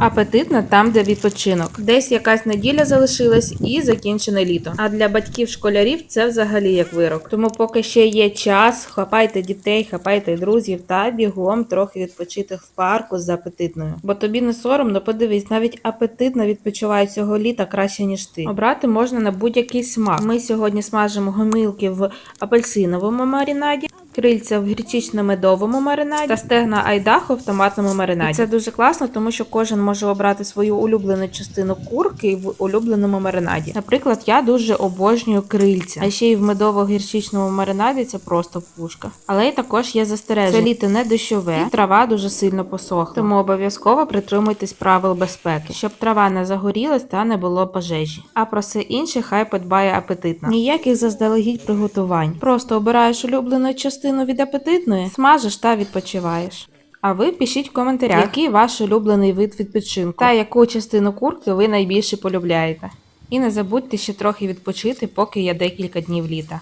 Апетитно там, де відпочинок. Десь якась неділя залишилась і закінчене літо. А для батьків школярів це взагалі як вирок. Тому, поки ще є час, хапайте дітей, хапайте друзів та бігом трохи відпочити в парку з апетитною. Бо тобі не соромно, подивись, навіть апетитно відпочивають цього літа краще ніж ти. Обрати можна на будь-який смак. Ми сьогодні смажимо гомілки в апельсиновому маринаді. Крильця в гірчично-медовому маринаді та стегна айдахо в томатному маринаді. І це дуже класно, тому що кожен може обрати свою улюблену частину курки в улюбленому маринаді. Наприклад, я дуже обожнюю крильця, а ще й в медово-гірчичному маринаді це просто пушка. Але й також є застереження. Це літо не дощове, і трава дуже сильно посохла. Тому обов'язково притримуйтесь правил безпеки, щоб трава не загорілась та не було пожежі. А про все інше хай подбає апетитно. Ніяких заздалегідь приготувань. Просто обираєш улюблену частину від апетитної, смажиш та відпочиваєш. А ви пишіть в коментарях, який ваш улюблений вид відпочинку та яку частину курки ви найбільше полюбляєте. І не забудьте ще трохи відпочити, поки є декілька днів літа.